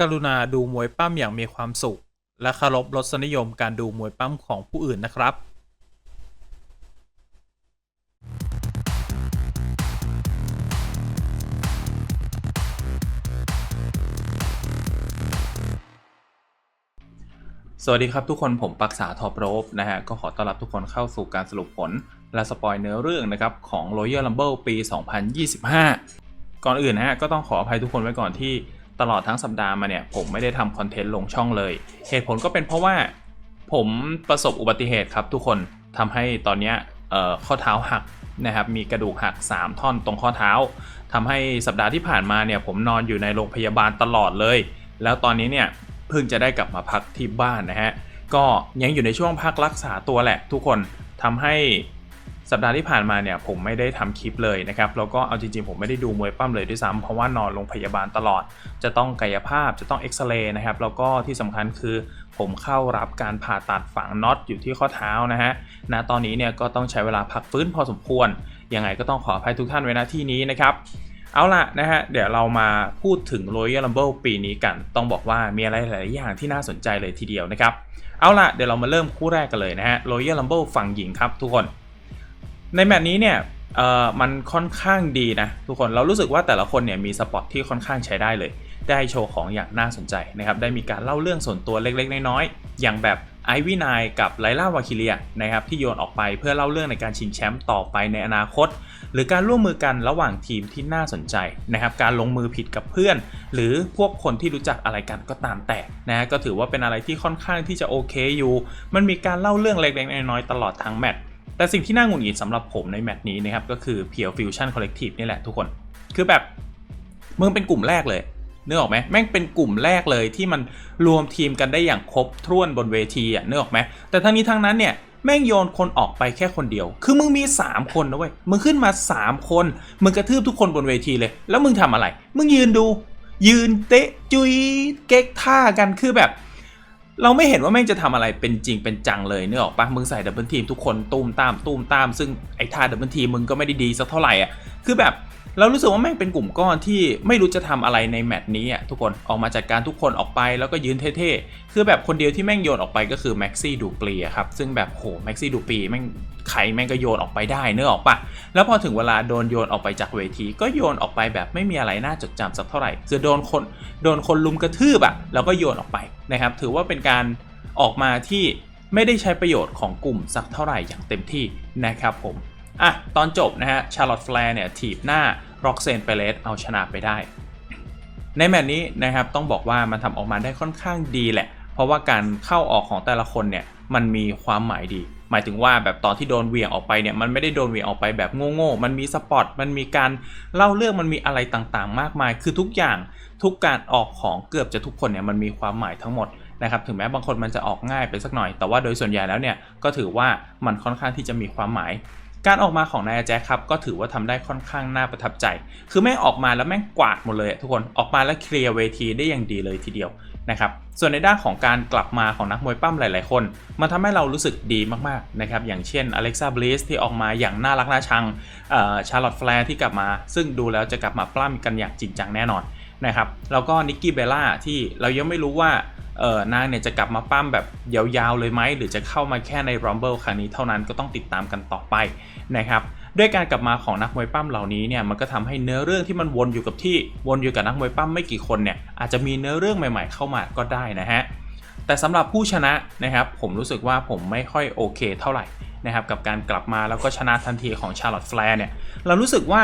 กรุณาดูมวยปั้มอย่างมีความสุข และเคารพรสนิยมการดูมวยปั้มของผู้อื่นนะครับสวัสดีครับทุกคนผมปักษาทอปโรบนะฮะก็ขอต้อนรับทุกคนเข้าสู่การสรุปผล และสปอยเนื้อเรื่องนะครับของ Royal Rumble ปี 2025 ก่อนอื่นนะฮะก็ต้องขออภัยทุกคนไว้ก่อนที่ ตลอดทั้งสัปดาห์มาเนี่ยผมไม่ได้ทำคอนเทนต์ลงช่องเลย เหตุผลก็เป็นเพราะว่าผมประสบอุบัติเหตุครับทุกคนทำให้ตอนนี้ข้อเท้าหักนะครับมีกระดูกหัก 3 ท่อนตรงข้อเท้าทำให้สัปดาห์ที่ผ่านมาเนี่ยผมนอนอยู่ในโรงพยาบาลตลอดเลย แล้วตอนนี้เนี่ยเพิ่งจะได้กลับมาพักที่บ้านนะฮะก็ยังอยู่ในช่วงพักรักษาตัวแหละทุกคนทำให้ สัปดาห์ที่ผ่านมาเนี่ยผมไม่ได้ทำคลิปเลยนะครับแล้วก็เอาจริงๆ ผมไม่ได้ดูมวยปั้มเลยด้วยซ้ำเพราะว่านอนโรงพยาบาลตลอด จะต้องกายภาพจะต้องเอ็กซเรย์นะครับแล้วก็ที่สำคัญคือผมเข้ารับการผ่าตัดฝังน็อตอยู่ที่ข้อเท้านะฮะณตอนนี้เนี่ยก็ต้องใช้เวลาพักฟื้นพอสมควร ยังไงก็ต้องขออภัยทุกท่านไว้ณที่นี้นะครับเอาล่ะนะฮะเดี๋ยวเรามาพูดถึง Royal Rumble ปีนี้กัน ต้องบอกว่ามีอะไรหลายอย่างที่น่าสนใจเลยทีเดียวนะครับ เอาล่ะเดี๋ยวเรามาเริ่มคู่แรกกันเลยนะฮะ Royal Rumble ฝั่งหญิงครับทุกคน ในแมตช์นี้เนี่ยเอ่อมันค่อนข้างดีนะทุกคนเรารู้สึกว่าแต่ละคนเนี่ยมีสปอตที่ค่อนข้างใช้ได้เลย ได้โชว์ของอย่างน่าสนใจนะครับได้มีการเล่าเรื่องส่วนตัวเล็กๆ น้อยๆอย่างแบบไอวินายกับไลล่าวาคิเลียนะครับที่โยนออกไปเพื่อเล่าเรื่องในการชิงแชมป์ต่อไปในอนาคต หรือการร่วมมือกันระหว่างทีมที่น่าสนใจนะครับการลงมือผิดกับเพื่อน หรือพวกคนที่รู้จักอะไรกันก็ตามแต่นะฮะก็ถือว่าเป็นอะไรที่ค่อนข้างที่จะโอเคอยู่ มันมีการเล่าเรื่องเล็กๆน้อยๆตลอดทั้งแมตช์ แต่สิ่งที่น่าหงุดหงิดสำหรับผมในแมตช์นี้นะครับก็คือ Pure Fusion Collective นี่แหละทุกคน คือแบบมึงเป็นกลุ่มแรกเลยนึกออกไหมแม่งเป็นกลุ่มแรกเลยที่มันรวมทีมกันได้อย่างครบถ้วนบนเวทีอะนึกออกไหมแต่ทั้งนี้ทั้งนั้นเนี่ยแม่งโยนคนออกไปแค่คนเดียว คือมึงมี 3 คนนะเว้ย มึงขึ้นมา 3 คน มึงกระทืบทุกคนบนเวทีเลย แล้วมึงทำอะไร มึงยืนดู ยืนเตะจุยเก๊กท่ากัน คือแบบ เราไม่เห็นว่าแม่งจะทำอะไรเป็นจริงเป็นจังเลยเนื้อออกปะมึงใส่ดับเบิลทีมทุกคนตุ้มตามตุ้มตาม ซึ่งไอ้ท่าดับเบิลทีมมึงก็ไม่ได้ดีสักเท่าไหร่อะคือแบบ เรารู้สึกว่าแม่งเป็นกลุ่มก้อนที่ไม่รู้จะทำอะไรในแมตช์นี้อะทุกคนออกมาจัดการทุกคนออกไปแล้วก็ยืนเท่ๆ คือแบบคนเดียวที่แม่งโยนออกไปก็คือแม็กซี่ดูปลีครับ ซึ่งแบบโหแม็กซี่ดูปลีแม่งใครแม่งก็โยนออกไปได้เนื้อออกปะแล้วพอถึงเวลาโดนโยนออกไปจากเวที ก็โยนออกไปแบบไม่มีอะไรน่าจดจำสักเท่าไหร่คือโดนคนโดนคนลุมกระทืบอะแล้วก็โยนออกไปนะครับถือว่าเป็นการออกมาที่ไม่ได้ใช้ประโยชน์ของกลุ่มสักเท่าไหร่อย่างเต็มที่นะครับผม อะตอนจบนะฮะชาร์ลอตแฟร์เนี่ยถีบหน้าร็อกเซนเปเลสเอาชนะไปได้ ในแมตช์นี้นะครับต้องบอกว่ามันทำออกมาได้ค่อนข้างดีแหละ เพราะว่าการเข้าออกของแต่ละคนเนี่ยมันมีความหมายดี หมายถึงว่าแบบตอนที่โดนเหวี่ยงออกไปเนี่ยมันไม่ได้โดนเหวี่ยงออกไปแบบโง่ๆมันมีสปอตมันมีการเล่าเรื่องมันมีอะไรต่างๆ มากมาย คือทุกอย่างทุกการออกของเกือบจะทุกคนเนี่ยมันมีความหมายทั้งหมดนะครับถึงแม้บางคนมันจะออกง่ายไปสักหน่อย แต่ว่าโดยส่วนใหญ่แล้วเนี่ยก็ถือว่ามันค่อนข้างที่จะมีความหมาย การออกมาของนายแจ็คครับก็ถือว่าทำได้ค่อนข้างน่าประทับใจ คือแม่งออกมาแล้วแม่งกวาดหมดเลยอะทุกคนออกมาแล้วเคลียร์เวทีได้อย่างดีเลยทีเดียวนะครับส่วนในด้านของการกลับมาของนักมวยปั้มหลาย ๆ คน มันทำให้เรารู้สึกดีมาก ๆ นะครับ อย่างเช่นอเล็กซ่าบลิสที่ออกมาอย่างน่ารักน่าชังชาร์ลอตแฟร์ที่กลับมา ซึ่งดูแล้วจะกลับมาปล้ำกันอย่างจริงจังแน่นอนนะครับแล้วก็นิกกี้เบลล่าที่เรายังไม่รู้ว่า เออนางเนี่ยจะกลับมาปั้มแบบยาวๆเลยไหม หรือจะเข้ามาแค่ใน Rumble ครั้งนี้เท่านั้นก็ต้องติดตามกันต่อไปนะครับด้วยการกลับมาของนักมวยปั้มเหล่านี้เนี่ยมันก็ทำให้เนื้อเรื่องที่มันวนอยู่กับที่วนอยู่กับนักมวยปั้มไม่กี่คนเนี่ยอาจจะมีเนื้อเรื่องใหม่ ๆ เข้ามาก็ได้นะฮะแต่สำหรับผู้ชนะนะครับผมรู้สึกว่าผมไม่ค่อยโอเคเท่าไหร่นะครับกับการกลับมาแล้วก็ชนะทันทีของชาร์ลอตแฟร์เนี่ยเรารู้สึกว่า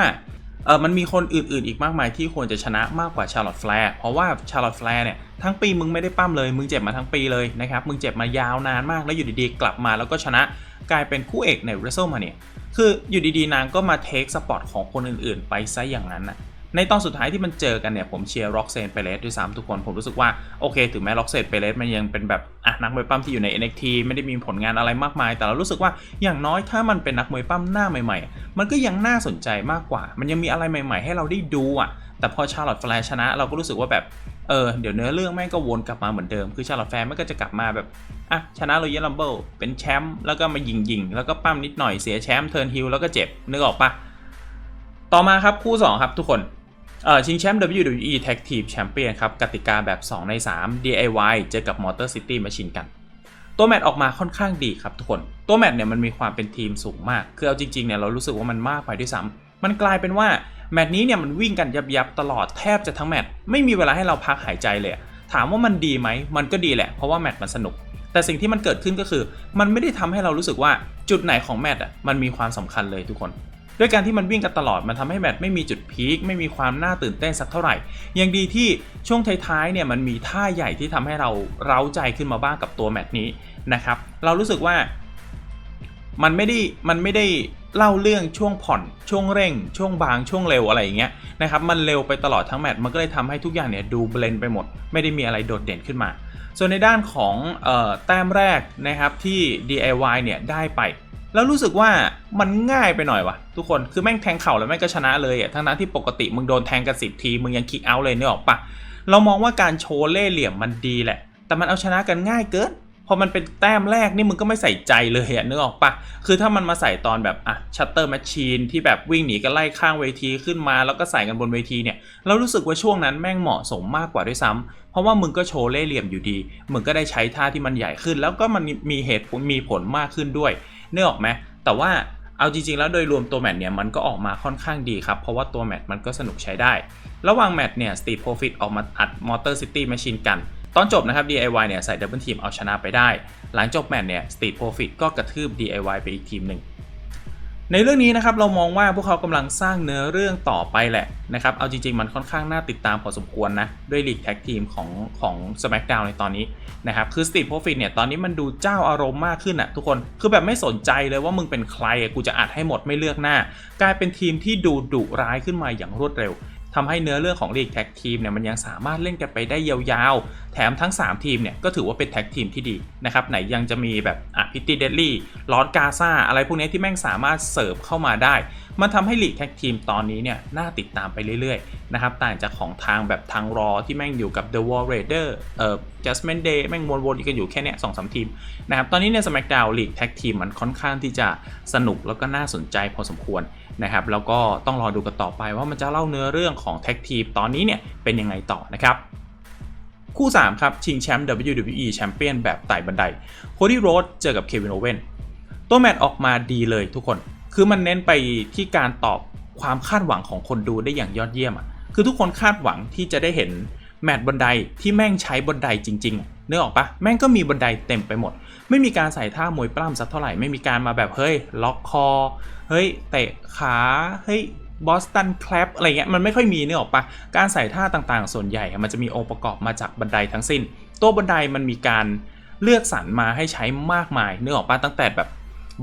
เออมันมีคนอื่นๆ อีกมากมายที่ควรจะชนะมากกว่าชาร์ลอตแฟร์เพราะว่าชาร์ลอตแฟร์เนี่ยทั้งปีมึงไม่ได้ปั้มเลย มึงเจ็บมาทั้งปีเลยนะครับ มึงเจ็บมายาวนานมากแล้วอยู่ดีๆ กลับมาแล้วก็ชนะกลายเป็นคู่เอกใน w r e s t l e m a n i a คืออยู่ดีๆ นางก็มาเทคสปอตของคนอื่นๆ ไปซะอย่างนั้นนะในตอนสุดท้ายที่มันเจอกันเนี่ยผมเชียร์ร็อกเซนเปเรสด้วยซ้ำทุกคนผมรู้สึกว่าโอเค ถึงแม้ร็อกเซนเปเรสมันยังเป็นแบบ นักมวยปั้มที่อยู่ใน NXT ไม่ได้มีผลงานอะไรมากมาย แต่เรารู้สึกว่าอย่างน้อยถ้ามันเป็นนักมวยปั้มหน้าใหม่ๆ มันก็ยังน่าสนใจมากกว่า มันยังมีอะไรใหม่ๆ ให้เราได้ดูอะ แต่พอชาร์ลอตแฟร์ชนะ เราก็รู้สึกว่าแบบเออเดี๋ยวเนื้อเรื่องแม่งก็วนกลับมาเหมือนเดิม คือชาร์ลอตแฟร์มันก็จะกลับมาแบบอะชนะโรยัลลัมเบิลเป็นแชมป์แล้วก็มายิงยิงแล้วก็ปั้มนิดหน่อยเสียแชมป์เทิร์นฮิลแล้วก็เจ็บนึกออกปะต่อมาครับคู่2ครับทุกคน ชิงแชมป์ WWE Tag Team Champion ครับกติกาแบบ 2 ใน 3 DIY เจอกับ Motor City Machine กัน ตัวแมตช์ออกมาค่อนข้างดีครับทุกคน ตัวแมตช์เนี่ยมันมีความเป็นทีมสูงมาก คือเอาจริงๆเนี่ยเรารู้สึกว่ามันมากไปด้วยซ้ำมันกลายเป็นว่าแมตช์นี้เนี่ยมันวิ่งกันยับยับๆตลอดแทบจะทั้งแมตช์ไม่มีเวลาให้เราพักหายใจเลย ถามว่ามันดีไหมมันก็ดีแหละ เพราะว่าแมตช์มันสนุก แต่สิ่งที่มันเกิดขึ้นก็คือ มันไม่ได้ทำให้เรารู้สึกว่าจุดไหนของแมตช์อะมันมีความสำคัญเลยทุกคน ด้วยการที่มันวิ่งกันตลอดมันทำให้แมตช์ไม่มีจุดพีคไม่มีความน่าตื่นเต้นสักเท่าไหร่ ยังดีที่ช่วงท้ายๆเนี่ยมันมีท่าใหญ่ที่ทำให้เราเร้าใจขึ้นมาบ้างกับตัวแมตช์นี้นะครับเรารู้สึกว่ามันไม่ได้มันไม่ได้เล่าเรื่องช่วงผ่อนช่วงเร่ง ช่วงบางช่วงเร็วอะไรอย่างเงี้ยนะครับมันเร็วไปตลอดทั้งแมตช์มันก็เลยทำให้ทุกอย่างเนี่ยดูเบลนไปหมด ไม่ได้มีอะไรโดดเด่นขึ้นมา ส่วนในด้านของออแต้มแรกนะครับที่ DIY เนี่ยได้ไป แล้วรู้สึกว่ามันง่ายไปหน่อยวะทุกคนคือแม่งแทงเข่าแล้วแม่งก็ชนะเลยอะทั้งนั้นที่ปกติมึงโดนแทงกันสิบทีมึงยังคิกเอาเลยเนี่ยออกปะเรามองว่าการโชว์เล่เหลี่ยมมันดีแหละ แต่มันเอาชนะกันง่ายเกินพอมันเป็นแต้มแรกนี่มึงก็ไม่ใส่ใจเลยอะนึกออกปะคือถ้ามันมาใส่ตอนแบบอะชัตเตอร์แมชชีนที่แบบวิ่งหนีกันไล่ข้างเวทีขึ้นมา แล้วก็ใส่กันบนเวทีเนี่ยเรารู้สึกว่าช่วงนั้นแม่งเหมาะสมมากกว่าด้วยซ้ำเพราะว่ามึงก็โชว์เล่เหลี่ยมอยู่ดี มึงก็ได้ใช้ท่าที่มันใหญ่ขึ้น แล้วก็มันมีเหตุมีผลมากขึ้นด้วย นึกออกไหมแต่ว่าเอาจริงๆ แล้วโดยรวมตัวแมตช์เนี่ยมันก็ออกมาค่อนข้างดีครับ เพราะว่าตัวแมตช์มันก็สนุกใช้ได้ ระหว่างแมตช์เนี่ยสตีดโปรฟิตออกมาอัดมอเตอร์ซิตี้แมชชีนกัน ตอนจบนะครับ DIY เนี่ยใส่ดับเบิลทีมเอาชนะไปได้ หลังจบแมตช์เนี่ยสตีดโปรฟิตก็กระทืบ DIY ไปอีกทีมหนึ่ง ในเรื่องนี้นะครับเรามองว่าพวกเขากำลังสร้างเนื้อเรื่องต่อไปแหละนะครับ เอาจริงๆมันค่อนข้างน่าติดตามพอสมควรนะ ด้วยลีกแท็กทีมของของ SmackDown ในตอนนี้นะครับ คือ Street Profit เนี่ยตอนนี้มันดูเจ้าอารมณ์มากขึ้นอะทุกคน คือแบบไม่สนใจเลยว่ามึงเป็นใครกูจะอัดให้หมดไม่เลือกหน้า กลายเป็นทีมที่ดูดุร้ายขึ้นมาอย่างรวดเร็วทำให้เนื้อเรื่องของลีกแท็กทีมเนี่ยมันยังสามารถเล่นกันไปได้ยาวๆ แถมทั้ง 3 ทีมเนี่ยก็ถือว่าเป็นแท็กทีมที่ดีนะครับไหนยังจะมีแบบอะ พิตตี้เดดลี่ลอสกาซาอะไรพวกนี้ที่แม่งสามารถเสิร์ฟเข้ามาได้ มันทำให้ลีกแท็กทีมตอนนี้เนี่ยน่าติดตามไปเรื่อยๆนะครับต่างจากของทางแบบทางรอที่แม่งอยู่กับ The War Raider เอ่อ Judgment Day แม่งวนๆกันอยู่แค่เนี้ยสองสามทีมนะครับตอนนี้เนี่ย SmackDown ลีกแท็กทีมมันค่อนข้างที่จะสนุกแล้วก็น่าสนใจพอสมควรนะครับแล้วก็ต้องรอดูกันต่อไปว่ามันจะเล่าเนื้อเรื่องของแท็กทีมตอนนี้เนี่ยเป็นยังไงต่อนะครับ คู่ 3 ครับ ชิงแชมป์ WWE แชมเปี้ยนแบบไต่บันไดโคดี้โรดเจอกับเควินโอเวนตัวแมตช์ออกมาดีเลยทุกคน คือมันเน้นไปที่การตอบความคาดหวังของคนดูได้อย่างยอดเยี่ยมอะคือทุกคนคาดหวังที่จะได้เห็นแมตช์บันไดที่แม่งใช้บันไดจริงๆอะนึกออกปะแม่งก็มีบันไดเต็มไปหมด ไม่มีการใส่ท่ามวยปล้ำสักเท่าไหร่ไม่มีการมาแบบเฮ้ยล็อกคอเฮ้ยเตะขาเฮ้ย บอสตันแคลปอะไรเงี้ยมันไม่ค่อยมีเนื้อออกปะการใส่ท่าต่างๆ ส่วนใหญ่ มันจะมีองค์ประกอบมาจากบันไดทั้งสิ้น ตัวบันไดมันมีการเลือกสรรมาให้ใช้มากมายเนื้อออกปะตั้งแต่แบบ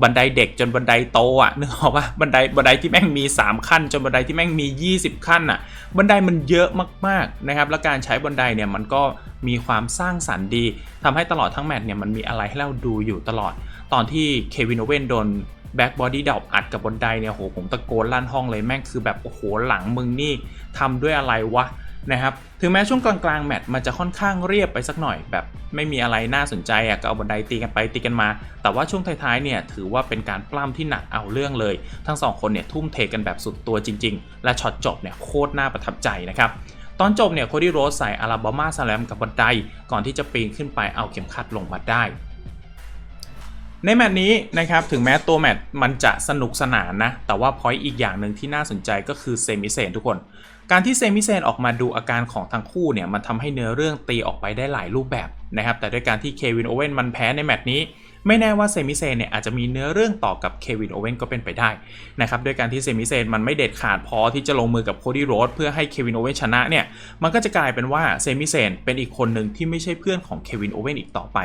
บันไดเด็กจนบันไดโตอะนึกออกปะบันไดบันไดที่แม่งมี 3 ขั้น จนบันไดที่แม่งมี 20 ขั้นอะ บันไดมันเยอะมากๆนะครับ แล้วการใช้บันไดเนี่ยมันก็มีความสร้างสรรค์ดีทำให้ตลอดทั้งแมตช์เนี่ยมันมีอะไรให้เราดูอยู่ตลอด ตอนที่เควินโอเวนโดน แบ็กบอดี้ดอกอัดกับบนไดเนี่ยโหผมตะโกนลั่นห้องเลยแม่งคือแบบโอ้โหหลังมึงนี่ทำด้วยอะไรวะนะครับถึงแม้ช่วงกลางๆแมตช์มันจะค่อนข้างเรียบไปสักหน่อย แบบไม่มีอะไรน่าสนใจอะก็เอาบันไดตีกันไปตีกันมา แต่ว่าช่วงท้ายๆเนี่ยถือว่าเป็นการปล้ำที่หนักเอาเรื่องเลย ทั้งสองคนเนี่ยทุ่มเทกันแบบสุดตัวจริง ๆ และช็อตจบเนี่ยโคตรน่าประทับใจนะครับตอนจบเนี่ยโคดี้โรสใส่อาราบามาสแลมกับบันไดก่อนที่จะปีนขึ้นไปเอาเข็มขัดลงมาได้ ในแมตช์นี้นะครับถึงแม้ตัวแมตช์มันจะสนุกสนานนะ แต่ว่าพอยต์อีกอย่างหนึ่งที่น่าสนใจก็คือเซมิเซนทุกคน การที่เซมิเซนออกมาดูอาการของทั้งคู่เนี่ย มันทำให้เนื้อเรื่องตีออกไปได้หลายรูปแบบนะครับ แต่ด้วยการที่เควินโอเว่นมันแพ้ในแมตช์นี้ ไม่แน่ว่าเซมิเซนเนี่ยอาจจะมีเนื้อเรื่องต่อกับเควินโอเว่นก็เป็นไปได้นะครับด้วยการที่เซมิเซนมันไม่เด็ดขาดพอที่จะลงมือกับโคดี้โรดเพื่อให้เควินโอเว่นชนะเนี่ยมันก็จะกลายเป็นว่าเซมิเซนเป็นอีกคนหนึ่งที่ไม่ใช่เพื่อนของเควินโอเว่นอีกต่อไป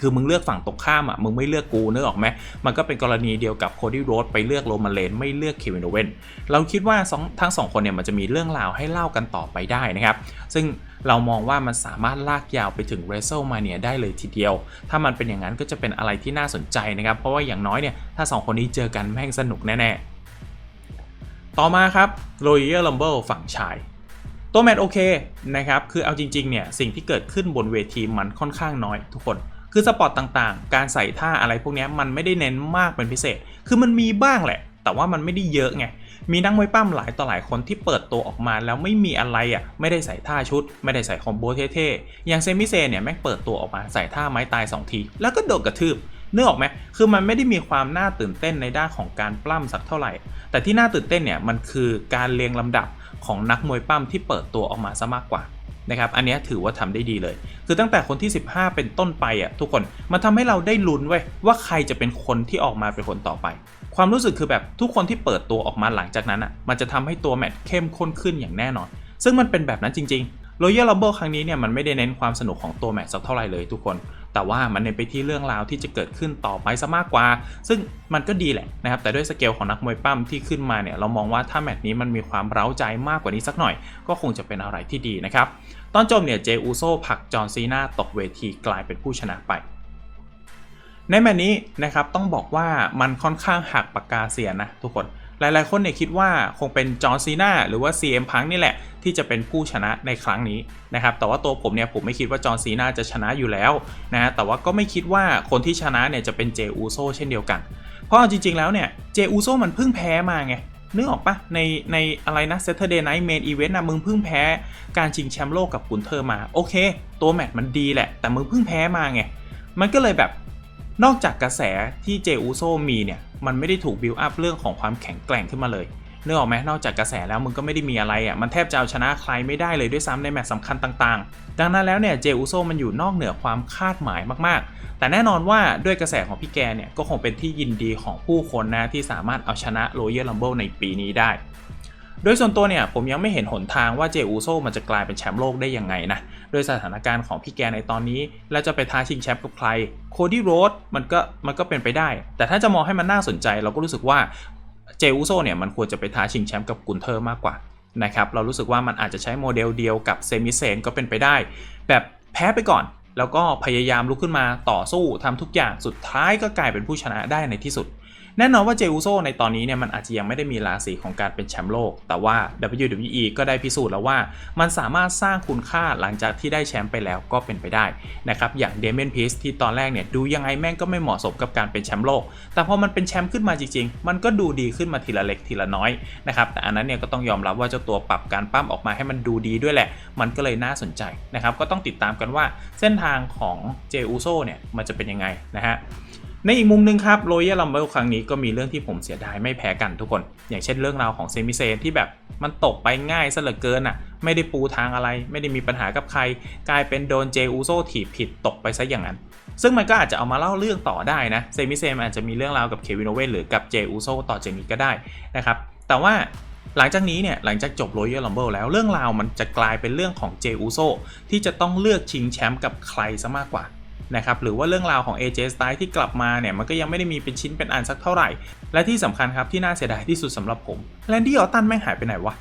คือมึงเลือกฝั่งตรงข้ามอะมึงไม่เลือกกูนึกออกไหมมันก็เป็นกรณีเดียวกับโคดี้โรดไปเลือกโรมันเลนไม่เลือกเควินโอเวนเราคิดว่าทั้งสองคนเนี่ยมันจะมีเรื่องราวให้เล่ากันต่อไปได้นะครับ ซึ่งเรามองว่ามันสามารถลากยาวไปถึง w r e s t l e m a n i a ได้เลยทีเดียว ถ้ามันเป็นอย่างนั้นก็จะเป็นอะไรที่น่าสนใจนะครับ เพราะว่าอย่างน้อยเนี่ยถ้า 2 คนนี้เจอกันแม่งสนุกแน่ๆ ต่อมาครับ Royal Rumble ฝั่งชายตัวแมต์โอเคนะครับ คือเอาจริงๆเนี่ยสิ่งที่เกิดขึ้นบนเวทีมันค่อนข้างน้อยทุกคน คือสปอร์ตต่างๆ การใส่ท่าอะไรพวกนี้มันไม่ได้เน้นมากเป็นพิเศษ คือมันมีบ้างแหละ แต่ว่ามันไม่ได้เยอะไง มีนักมวยปั้มหลายต่อหลายคนที่เปิดตัวออกมาแล้วไม่มีอะไรอะ ไม่ได้ใส่ท่าชุด ไม่ได้ใส่คอมโบเท่ๆ อย่างเซมิเซเนี่ยแม่งเปิดตัวออกมาใส่ท่าไม้ตายสองที แล้วก็โดดกระทืบนึกออกไหมคือมันไม่ได้มีความน่าตื่นเต้นในด้านของการปล้ำสักเท่าไหร่ แต่ที่น่าตื่นเต้นเนี่ยมันคือการเรียงลำดับของนักมวยปั้มที่เปิดตัวออกมาซะมากกว่า นะครับอันนี้ถือว่าทำได้ดีเลย คือตั้งแต่คนที่ 15 เป็นต้นไปอะทุกคนมันทำให้เราได้ลุ้นเว้ยว่าใครจะเป็นคนที่ออกมาเป็นคนต่อไป ความรู้สึกคือแบบทุกคนที่เปิดตัวออกมาหลังจากนั้นอะมันจะทำให้ตัวแมตช์เข้มข้นขึ้นอย่างแน่นอน ซึ่งมันเป็นแบบนั้นจริงๆ Royal Rumble ครั้งนี้เนี่ยมันไม่ได้เน้นความสนุกของตัวแมตช์สักเท่าไหร่เลยทุกคนแต่ว่ามันเน้นไปที่เรื่องราวที่จะเกิดขึ้นต่อไปซะมากกว่า ซึ่งมันก็ดีแหละนะครับ แต่ด้วยสเกลของนักมวยปั้มที่ขึ้นมาเนี่ย เรามองว่าถ้าแมตช์นี้มันมีความเร้าใจมากกว่านี้สักหน่อย ก็คงจะเป็นอะไรที่ดีนะครับ ตอนจบเนี่ยเจอูโซผลักจอห์นซีนาตกเวทีกลายเป็นผู้ชนะไป ในแมตช์นี้นะครับต้องบอกว่ามันค่อนข้างหักปากกาเสียนะทุกคนหลายๆ คนเนี่ยคิดว่าคงเป็นจอห์นซีนาหรือว่า CM พังนี่แหละ ที่จะเป็นผู้ชนะในครั้งนี้นะครับแต่ว่าตัวผมเนี่ยผมไม่คิดว่าจอห์นซีนาจะชนะอยู่แล้วนะแต่ว่าก็ไม่คิดว่าคนที่ชนะเนี่ยจะเป็นเจอูโซเช่นเดียวกัน เพราะจริงๆแล้วเนี่ยเจอูโซมันเพิ่งแพ้มาไง นึกออกปะในในอะไรนะ Saturday Night Main Event นะมึงเพิ่งแพ้การชิงแชมป์โลกกับกุนเทอร์มา โอเค ตัวแมตช์มันดีแหละ แต่มึงเพิ่งแพ้มาไง มันก็เลยแบบนอกจากกระแสที่เจอูโซมีเนี่ย มันไม่ได้ถูกบิลอัพเรื่องของความแข็งแกร่งขึ้นมาเลย นึกออกไหมนอกจากกระแสแล้วมึงก็ไม่ได้มีอะไรอะมันแทบจะเอาชนะใครไม่ได้เลยด้วยซ้ำในแมตช์สำคัญต่างๆ ดังนั้นแล้วเนี่ยเจอูโซมันอยู่นอกเหนือความคาดหมายมากๆ แต่แน่นอนว่าด้วยกระแสของพี่แกเนี่ยก็คงเป็นที่ยินดีของผู้คนนะที่สามารถเอาชนะโรเยอร์ลัมเบิลในปีนี้ได้โดยส่วนตัวเนี่ยผมยังไม่เห็นหนทางว่าเจอูโซมันจะกลายเป็นแชมป์โลกได้ยังไงนะ โดยสถานการณ์ของพี่แกในตอนนี้ แล้วจะไปท้าชิงแชมป์กับใคร โคดี้โรดมันก็มันก็เป็นไปได้ แต่ถ้าจะมองให้มันน่าสนใจ เราก็รู้สึกว่า เจอูโซเนี่ยมันควรจะไปท้าชิงแชมป์กับกุนเทอร์มากกว่านะครับเรารู้สึกว่ามันอาจจะใช้โมเดลเดียวกับเซมิเซนก็เป็นไปได้ แบบแพ้ไปก่อน แล้วก็พยายามลุกขึ้นมาต่อสู้ทำทุกอย่างสุดท้ายก็กลายเป็นผู้ชนะได้ในที่สุด แน่นอนว่าเจอูโซในตอนนี้เนี่ยมันอาจจะยังไม่ได้มีราศีของการเป็นแชมป์โลก แต่ว่า WWE ก็ได้พิสูจน์แล้วว่า มันสามารถสร้างคุณค่าหลังจากที่ได้แชมป์ไปแล้วก็เป็นไปได้นะครับอย่างเดเมนพีสที่ตอนแรกเนี่ยดูยังไงแม่งก็ไม่เหมาะสมกับการเป็นแชมป์โลก แต่พอมันเป็นแชมป์ขึ้นมาจริงๆ มันก็ดูดีขึ้นมาทีละเล็กทีละน้อยนะครับแต่อันนั้นเนี่ยก็ต้องยอมรับว่าเจ้าตัวปรับการปั้มออกมาให้มันดูดีด้วยแหละ มันก็เลยน่าสนใจนะครับก็ต้องติดตามกันว่าเส้นทางางของเจอูโซเนี่ยมันจะเป็นยังไงนะฮะในอีกมุมหนึงครับ Royal Rumble ครั้งนี้ก็มีเรื่องที่ผมเสียดายไม่แพ้กันทุกคน อย่างเช่นเรื่องราวของเซมิเซนที่แบบมันตกไปง่ายซะเหลือเกินอะ ไม่ได้ปูทางอะไร ไม่ได้มีปัญหากับใคร กลายเป็นโดนเจอูโซถีบผิดตกไปซะอย่างนั้น ซึ่งมันก็อาจจะเอามาเล่าเรื่องต่อได้นะเซมิเซนอาจจะมีเรื่องราวกับเควินโอเวนหรือกับเจอูโซต่อจากนี้ก็ได้นะครับแต่ว่า หลังจากนี้เนี่ยหลังจากจบ Royal Rumble แล้วเรื่องราวมันจะกลายเป็นเรื่องของเจอูโซที่จะต้องเลือกชิงแชมป์กับใครซะมากกว่านะครับหรือว่าเรื่องราวของ AJ Styles ที่กลับมาเนี่ยมันก็ยังไม่ได้มีเป็นชิ้นเป็นอันสักเท่าไหร่ และที่สำคัญครับที่น่าเสียดายที่สุดสำหรับผมแลนดี้ออตันแม่งหายไปไหนวะ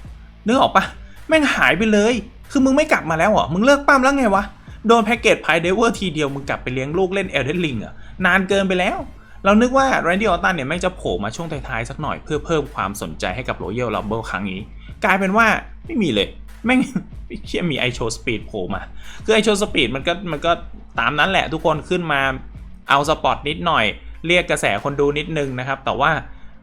นึกออกปะแม่งหายไปเลย คือมึงไม่กลับมาแล้วเหรอมึงเลิกปั้มแล้วไงวะโดนแพ็กเกจไพเดเวอร์ทีเดียวมึงกลับไปเลี้ยงลูกเล่นเอลเดนลิงอะนานเกินไปแล้ว เรานึกว่าแรนดี้ออตตันเนี่ยแม่งจะโผล่มาช่วงท้ายๆสักหน่อยเพื่อเพิ่มความสนใจให้กับโรเย l ลัมเบิลครั้งนี้ กลายเป็นว่าไม่มีเลย แม่งเชี่ยมีไอโชสปีดโผล่มา คือไอโชสปีดมันก็มันก็ตามนั้นแหละทุกคนขึ้นมาเอาสปอตนิดหน่อย เรียกกระแสคนดูนิดนึงนะครับ แต่ว่า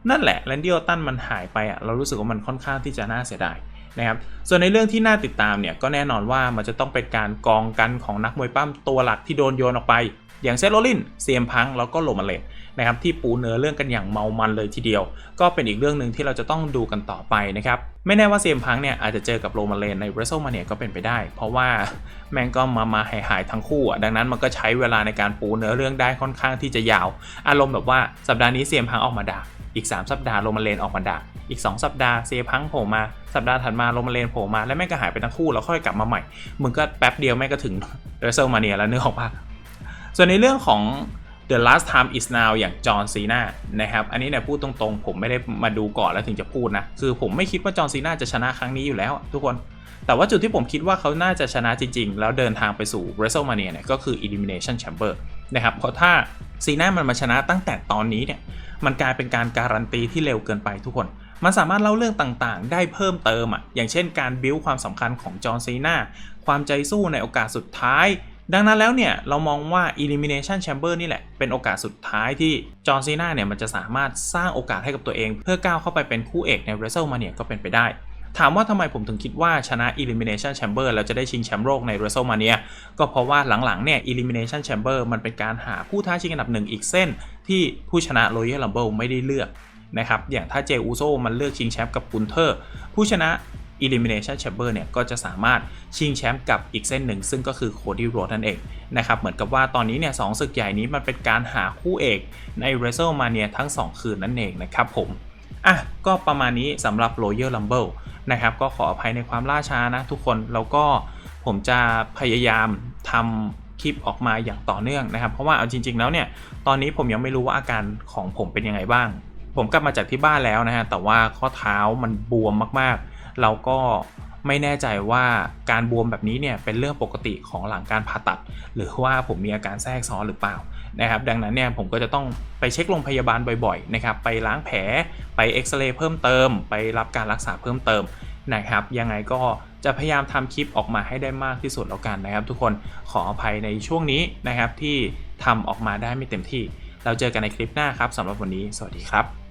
นั่นแหละแลนดี้ออตตันมันหายไปอะเรารู้สึกว่ามันค่อนข้างที่จะน่าเสียดายนะครับส่วนในเรื่องที่น่าติดตามเนี่ยก็แน่นอนว่ามันจะต้องเป็นการกองกันของนักมวยปั้มตัวหลักที่โดนโยนออกไป อย่างเซโรลินเซียมพังแล้วก็โรมาเลน นะครับที่ปูเนื้อเรื่องกันอย่างเมามันเลยทีเดียว ก็เป็นอีกเรื่องหนึ่งที่เราจะต้องดูกันต่อไปนะครับไม่แน่ว่าเซียมพังเนี่ยอาจจะเจอกับโรมาเลนใน w r e s t l e m a n i a ก็เป็นไปได้ เพราะว่าแม่งก็มามาหายหายทั้งคู่อะดังนั้นมันก็ใช้เวลาในการปูเนื้อเรื่องได้ค่อนข้างที่จะยาว อารมณ์แบบว่าสัปดาห์นี้เซียมพังออกมาด่าอีก 3 สัปดาห์โรมาเลนออกมาด่าอีก 2 สัปดาห์เซียพังโผล่มา สัปดาห์ถัดมาโรมาเลนโผล่มา แล้วแม่งก็หายไปทั้งคู่แล้วค่อยกลับมาใหม่ มึงก็แป๊บเดียวแม่งก็ถึง w r e s t l e m a n i a แล้วนึกออกปะส่วนในเรื่องของ The Last Time Is Now อย่างจอห์นซีนานะครับ อันนี้เนี่ยพูดตรงๆ ผมไม่ได้มาดูก่อนแล้วถึงจะพูดนะ คือผมไม่คิดว่าจอห์นซีนาจะชนะครั้งนี้อยู่แล้ว ทุกคน แต่ว่าจุดที่ผมคิดว่าเขาน่าจะชนะจริงๆ แล้วเดินทางไปสู่ WrestleMania เนี่ยก็คือ Elimination Chamber นะครับ เพราะถ้าซีนามันมาชนะตั้งแต่ตอนนี้เนี่ย มันกลายเป็นการการันตีที่เร็วเกินไปทุกคน มันสามารถเล่าเรื่องต่างๆ ได้เพิ่มเติมอะ อย่างเช่นการบิวความสำคัญของจอห์นซีนาความใจสู้ในโอกาสสุดท้าย ดังนั้นแล้วเนี่ย เรามองว่า Elimination Chamber นี่แหละ เป็นโอกาสสุดท้ายที่จอห์นซีนาเนี่ย มันจะสามารถสร้างโอกาสให้กับตัวเอง เพื่อก้าวเข้าไปเป็นคู่เอกใน WrestleMania ก็เป็นไปได้ ถามว่าทำไมผมถึงคิดว่าชนะ Elimination Chamber แล้วจะได้ชิงแชมป์โลกใน WrestleMania ก็เพราะว่าหลังๆเนี่ย Elimination Chamber มันเป็นการหาผู้ท้าชิงอันดับหนึ่งอีกเส้น ที่ผู้ชนะ Royal Rumble ไม่ได้เลือกนะครับอย่างถ้าเจอูโซมันเลือกชิงแชมป์กับกุนเทอร์ ผู้ชนะ Elimination Chamber เนี่ยก็จะสามารถชิงแชมป์กับอีกเส้นหนึ่ง ซึ่งก็คือโคดี้โรดนั่นเองนะครับเหมือนกับว่าตอนนี้เนี่ยสองศึกใหญ่นี้มันเป็นการหาคู่เอกใน WrestleMania ทั้ง 2 คืนนั่นเองนะครับผมอะก็ประมาณนี้สำหรับ Royal Rumble นะครับก็ขออภัยในความล่าช้านะทุกคนแล้วก็ผมจะพยายามทำคลิปออกมาอย่างต่อเนื่องนะครับ เพราะว่าเอาจริง ๆ แล้วเนี่ยตอนนี้ผมยังไม่รู้ว่าอาการของผมเป็นยังไงบ้าง ผมกลับมาจากที่บ้านแล้วนะฮะแต่ว่าข้อเท้ามันบวมมากๆ เราก็ไม่แน่ใจว่าการบวมแบบนี้เนี่ยเป็นเรื่องปกติของหลังการผ่าตัด หรือว่าผมมีอาการแทรกซ้อนหรือเปล่านะครับดังนั้นเนี่ยผมก็จะต้องไปเช็คโรงพยาบาลบ่อยๆนะครับไปล้างแผลไปเอ็กซเรย์เพิ่มเติม ไปรับการรักษาเพิ่มเติมนะครับยังไงก็จะพยายามทำคลิปออกมาให้ได้มากที่สุดแล้วกันนะครับ ทุกคนขออภัยในช่วงนี้นะครับที่ทำออกมาได้ไม่เต็มที่ เราเจอกันในคลิปหน้าครับสำหรับวันนี้ สวัสดีครับ